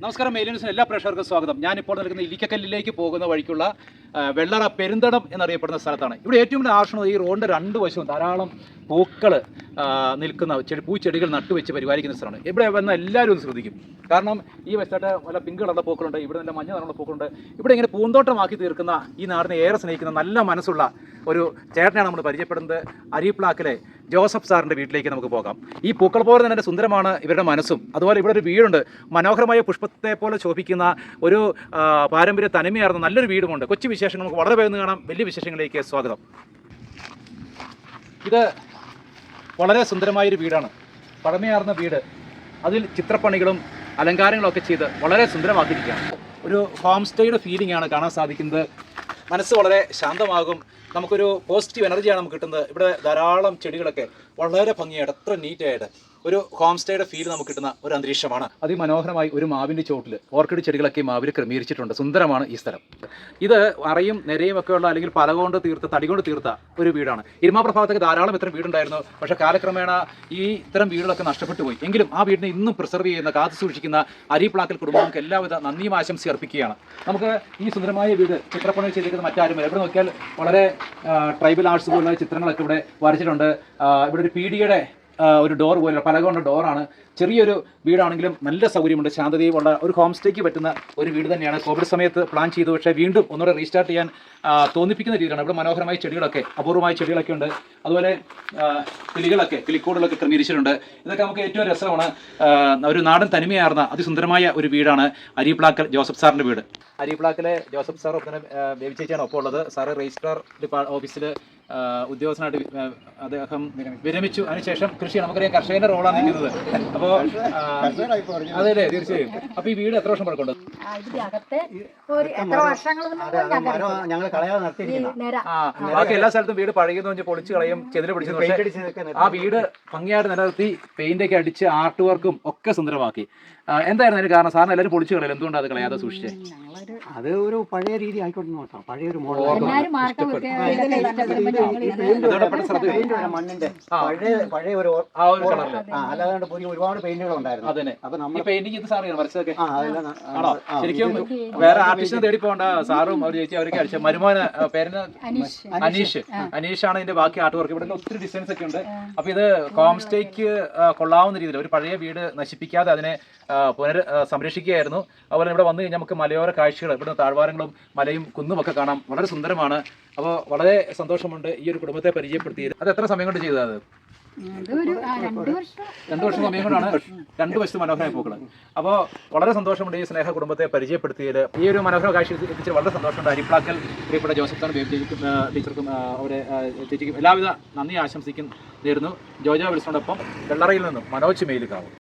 നമസ്കാരം മെയിലിൻസിന് എല്ലാ പ്രേക്ഷകർക്കും സ്വാഗതം. ഞാനിപ്പോൾ നിൽക്കുന്ന ഇരിക്കക്കല്ലിലേക്ക് പോകുന്ന വഴിക്കുള്ള വെള്ളറ പെരുന്തടം എന്നറിയപ്പെടുന്ന സ്ഥലത്താണ്. ഇവിടെ ഏറ്റവും കൂടുതൽ ആകർഷണം ഈ റോഡിന്റെ രണ്ട് വശവും ധാരാളം പൂക്കൾ നിൽക്കുന്ന ചെടി പൂച്ചെടികൾ നട്ടുവെച്ച് പരിപാലിക്കുന്ന സ്ഥലമാണ്. ഇവിടെ വന്ന എല്ലാവരും ശ്രദ്ധിക്കും. കാരണം ഈ വശത്തായിട്ട് വല്ല പിങ്ക് കളറുള്ള പൂക്കളുണ്ട് ഇവിടെ നല്ല മഞ്ഞ നിറമുള്ള പൂക്കളുണ്ട്. ഇവിടെ ഇങ്ങനെ പൂന്തോട്ടമാക്കി തീർക്കുന്ന ഈ നാടിനെ ഏറെ സ്നേഹിക്കുന്ന നല്ല മനസ്സുള്ള ഒരു ചേട്ടനെയാണ് നമ്മൾ പരിചയപ്പെടുന്നത്. അരീപ്ലാക്കിലെ ജോസഫ് സാറിന്റെ വീട്ടിലേക്ക് നമുക്ക് പോകാം. ഈ പൂക്കൾ പോലെ തന്നെ സുന്ദരമാണ് ഇവരുടെ മനസ്സും. അതുപോലെ ഇവിടെ ഒരു വീടുണ്ട്. മനോഹരമായ പുഷ്പത്തെ പോലെ ശോഭിക്കുന്ന ഒരു പാരമ്പര്യ തനിമയാർന്ന നല്ലൊരു വീടുമുണ്ട്. കൊച്ചു വിശേഷങ്ങൾ നമുക്ക് വളരെ വേഗം കാണാം. വലിയ വിശേഷങ്ങളിലേക്ക് സ്വാഗതം. ഇത് വളരെ സുന്ദരമായൊരു വീടാണ്. പഴമയാർന്ന വീട്. അതിൽ ചിത്രപ്പണികളും അലങ്കാരങ്ങളൊക്കെ ചെയ്ത് വളരെ സുന്ദരമാക്കിയിരിക്കുകയാണ്. ഒരു ഹോം സ്റ്റേയുടെ ഫീലിംഗ് ആണ് കാണാൻ സാധിക്കുന്നത്. മനസ്സ് വളരെ ശാന്തമാകും. നമുക്കൊരു പോസിറ്റീവ് എനർജിയാണ് നമുക്ക് കിട്ടുന്നത്. ഇവിടെ ധാരാളം ചെടികളൊക്കെ വളരെ ഭംഗിയായിട്ട് അത്ര നീറ്റായിട്ട് ഒരു ഹോം സ്റ്റേയുടെ ഫീൽ നമുക്ക് കിട്ടുന്ന ഒരു അന്തരീക്ഷമാണ്. അതിമനോഹരമായി ഒരു മാവിന്റെ ചോട്ടിൽ ഓർക്കിഡ് ചെടികളൊക്കെ മാവിൽ ക്രമീകരിച്ചിട്ടുണ്ട്. സുന്ദരമാണ് ഈ സ്ഥലം. ഇത് അറയും നിരയും ഒക്കെ ഉള്ള അല്ലെങ്കിൽ പല കൊണ്ട് തീർത്ത തടി കൊണ്ട് തീർത്ത ഒരു വീടാണ്. ഇരുമാപ്രഭാഗത്തൊക്കെ ധാരാളം ഇത്തരം വീടുണ്ടായിരുന്നു. പക്ഷേ കാലക്രമേണ ഈ ഇത്തരം വീടുകളൊക്കെ നഷ്ടപ്പെട്ടു പോയി. എങ്കിലും ആ വീടിനെ ഇന്നും പ്രിസർവ് ചെയ്യുന്ന കാത്തു സൂക്ഷിക്കുന്ന അരിപ്ലാക്കൽ കുടുംബങ്ങൾക്ക് എല്ലാവിധ നന്ദിയും ആശംസ അർപ്പിക്കുകയാണ്. നമുക്ക് ഈ സുന്ദരമായ വീട് ചിത്രപ്പണി ചെയ്തിരിക്കുന്ന മറ്റാരും എവിടെ നോക്കിയാൽ വളരെ ട്രൈബൽ ആർട്സ് പോലുള്ള ചിത്രങ്ങളൊക്കെ ഇവിടെ വരച്ചിട്ടുണ്ട്. ഇവിടെ ഒരു പീഡിയുടെ ഒരു ഡോർ പോലെ പലക കൊണ്ട് ഡോറാണ് ചെറിയൊരു വീടാണെങ്കിലും നല്ല സൗകര്യമുണ്ട്. ശാന്തതയും ഉള്ള ഒരു ഹോം സ്റ്റേക്ക് പറ്റുന്ന ഒരു വീട് തന്നെയാണ്. കോവിഡ് സമയത്ത് പ്ലാൻ ചെയ്തു. പക്ഷേ വീണ്ടും ഒന്നുകൂടെ റീസ്റ്റാർട്ട് ചെയ്യാൻ തോന്നിപ്പിക്കുന്ന രീതിയിലാണ്. ഇവിടെ മനോഹരമായ ചെടികളൊക്കെ അപൂർവമായ ചെടികളൊക്കെ ഉണ്ട് അതുപോലെ കിളികളൊക്കെ കിളിക്കൂടുകളൊക്കെ ക്രമീകരിച്ചിട്ടുണ്ട്. ഇതൊക്കെ നമുക്ക് ഏറ്റവും രസമാണ്. ഒരു നാടൻ തനിമയാർന്ന അതിസുന്ദരമായ ഒരു വീടാണ് അരിപ്ലാക്കൽ ജോസഫ് സാറിന്റെ വീട്. അരിപ്ലാക്കലെ ജോസഫ് സാർ ഒപ്പം ബേബി ചേച്ചിയാണ് ഒപ്പം ഉള്ളത്. സാറ് രജിസ്ട്രാർ ഡിപ്പാർട്ട് ഓഫീസിൽ ഉദ്യോഗസ്ഥനായിട്ട് അദ്ദേഹം വിരമിച്ചു. അതിനുശേഷം കൃഷി നമുക്കറിയാം കർഷകന്റെ റോളാണ് നിൽക്കുന്നത്. അപ്പോൾ അതെ അതെ തീർച്ചയായും. അപ്പോൾ ഈ വീട് എത്ര വർഷം പഴക്കമുണ്ട് ഞങ്ങൾ കളയാതെ ആ ബാക്കി എല്ലാ സ്ഥലത്തും വീട് പഴകിയെന്ന് വെച്ചാൽ പൊളിച്ച് കളയും ചെതിൽ പിടിച്ചു പക്ഷേ ആ വീട് ഭംഗിയായിട്ട് നിലനിർത്തി പെയിന്റ് ഒക്കെ അടിച്ച് ആർട്ട് വർക്കും ഒക്കെ സുന്ദരമാക്കി. എന്തായിരുന്നു അതിന് കാരണം? സാറിന് എല്ലാവരും പൊളിച്ചു കളയും എന്തുകൊണ്ടാണ് അത് കളയാതെ സൂക്ഷിച്ചത് അത് ഒരു പഴയ രീതി ആയിക്കോട്ടെ നോക്കാം പഴയ ഒരു മോഡൽ മണ്ണിന്റെ പഴയ പഴയ ഒരു അല്ലാതെ പുതിയ ഒരുപാട് പെയിന്റുകൾ ഉണ്ടായിരുന്നു അതന്നെ. അപ്പൊ നമ്മൾ പെയിന്റിംഗ് ഇത് സാറിയാണ് വരച്ചതൊക്കെ ആണോ? ശരിക്കും വേറെ ആർട്ടിസ്റ്റിനെ തേടി പോകണ്ട സാറും അവർ ചേച്ചി അവരൊക്കെ അടിച്ച മരുമോന പേരന് അനീഷ്. അനീഷ്. അനീഷാണ് ഇതിന്റെ ബാക്കി ആർട്ട് വർക്ക് ഇവിടെ ഒത്തിരി ഡിസൈൻസ് ഒക്കെ ഉണ്ട്. അപ്പൊ ഇത് ഹോം സ്റ്റേക്ക് കൊള്ളാവുന്ന രീതിയിൽ ഒരു പഴയ വീട് നശിപ്പിക്കാതെ അതിനെ പുനർ സംരക്ഷിക്കുകയായിരുന്നു. അതുപോലെ ഇവിടെ വന്നു കഴിഞ്ഞാൽ നമുക്ക് മലയോര കാഴ്ചകൾ ഇവിടെ താഴ്വാരങ്ങളും മലയും കുന്നും ഒക്കെ കാണാം. വളരെ സുന്ദരമാണ്. അപ്പോൾ വളരെ സന്തോഷമുണ്ട് ഈ ഒരു കുടുംബത്തെ പരിചയപ്പെടുത്തിയത് അത് എത്ര സമയം കൊണ്ട് ചെയ്തത് രണ്ടു വർഷം. രണ്ടു വർഷം സമയം കൊണ്ടാണ് രണ്ടു വശത്ത് മനോഹരമായി പൂക്കൾ അപ്പോൾ വളരെ സന്തോഷമുണ്ട് ഈ സ്നേഹ കുടുംബത്തെ പരിചയപ്പെടുത്തിയത്. ഈ ഒരു മനോഹര കാഴ്ച എത്തിച്ച് വളരെ സന്തോഷമുണ്ട്. അരിപ്ലാക്കൽ പ്രിയപ്പെട്ട ജോസഫ് സാർ ബേബി ടീച്ചർക്കും അവരെ ചേച്ചിക്കും എല്ലാവിധ നന്ദി ആശംസിക്കും നേരുന്നു. ജോജോ വിളിച്ചോടൊപ്പം വെള്ളറയിൽ നിന്നും മനോജ് മേലുകാവും.